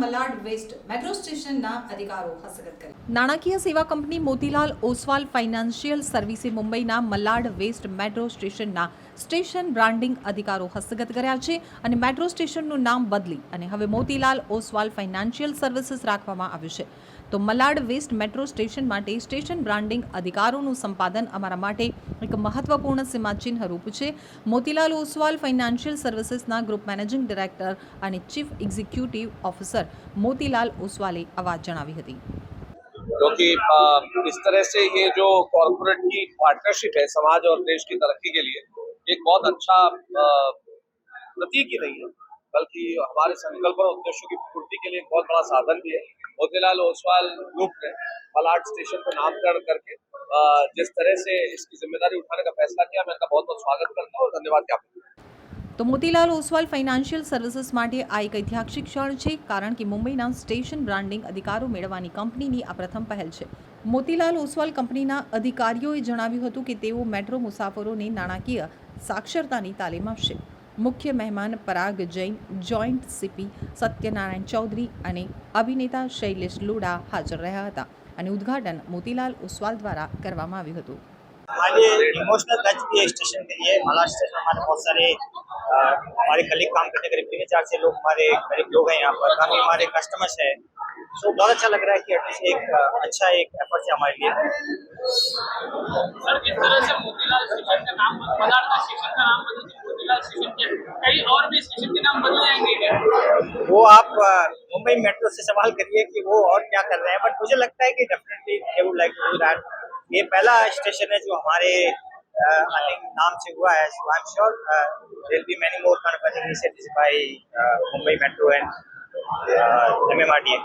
Malad west metro સ્ટેશનના અધિકારો હસ્તગત કર્યા. નાણાકીય સેવા કંપની મોતીલાલ ઓસવાલ ફાઇનાન્શિયલ સર્વિસે મુંબઈના મલાડ વેસ્ટ મેટ્રો સ્ટેશનના સ્ટેશન બ્રાન્ડિંગ અધિકારો હસ્તગત કર્યા છે અને મેટ્રો સ્ટેશનનું નામ બદલી અને હવે મોતીલાલ ઓસવાલ ફાઇનાન્શિયલ સર્વિસીસ રાખવામાં આવ્યું છે. તો મલાડ વેસ્ટ મેટ્રો સ્ટેશન માટે સ્ટેશન બ્રાન્ડિંગ અધિકારોનું સંપાદન અમારા માટે એક મહત્વપૂર્ણ સીમાચિહ્ન રૂપ છે મોતીલાલ ઓસવાલ ફાઇનાન્શિયલ સર્વિસીસના ગ્રુપ મેનેજિંગ ડિરેક્ટર અને ચીફ એક્ઝિક્યુટિવ ઓફિસર મોતીલાલ ઓસવાલે આ વાત જણાવી હતી क्योंकि अ, इस तरह से ये जो कॉरपोरेट की पार्टनरशिप है समाज और देश की तरक्की के लिए एक बहुत अच्छा अ, प्रतीक ही नहीं है बल्कि हमारे संकल्प और उद्देश्यों की पूर्ति के लिए एक बहुत बड़ा साधन भी है मोतीलाल ओसवाल ग्रुप ने मलाड स्टेशन को नामकरण करके अ, जिस तरह से इसकी जिम्मेदारी उठाने का फैसला किया मैं इनका बहुत बहुत स्वागत करता हूँ और धन्यवाद ज्ञापन करता हूं। તો મોતીલાલ ઓસવાલ ફાઇનાન્શિયલ સર્વિસીસ માટે આ એક ઐતિહાસિક ક્ષણ છે કારણ કે મુંબઈના સ્ટેશન બ્રાન્ડિંગ અધિકારો મેળવવાની કંપનીની આ પ્રથમ પહેલ છે મોતીલાલ ઓસવાલ કંપનીના અધિકારીઓએ જણાવ્યું હતું કે તેઓ મેટ્રો મુસાફરોને નાણાકીય સાક્ષરતાની તાલીમ આપશે મુખ્ય મહેમાન પરાગ જૈન જોઈન્ટ સીપી સત્યનારાયણ ચૌધરી અને અભિનેતા શૈલેષ લોડા હાજર રહ્યા હતા અને ઉદ્ઘાટન મોતીલાલ ઓસવાલ દ્વારા કરવામાં આવ્યું હતું हमारे इमोशनल टच भी है स्टेशन के लिए माला स्टेशन में हमारे बहुत सारे अ, हमारे कलीग काम करते करीब तीन चार से लोग हमारे करीब लोग हैं यहाँ पर काफ़ी हमारे कस्टमर्स हैं सो बहुत अच्छा लग रहा है कि एटलीस्ट एक अ, अच्छा एक एफर्ट है हमारे लिए सर जिस तरह से मोतीलाल स्टेशन का नाम मलाड का स्टेशन का नाम कई और भी स्टेशन के नाम बदले जाएँगे वो आप मुंबई मेट्रो से सवाल करिए कि वो और क्या कर रहे हैं बट मुझे लगता है कि definitely they would like to that ये पहला स्टेशन है जो हमारे थिंक नाम से हुआ है so I am sure there be many more initiatives by Mumbai metro and MMRDA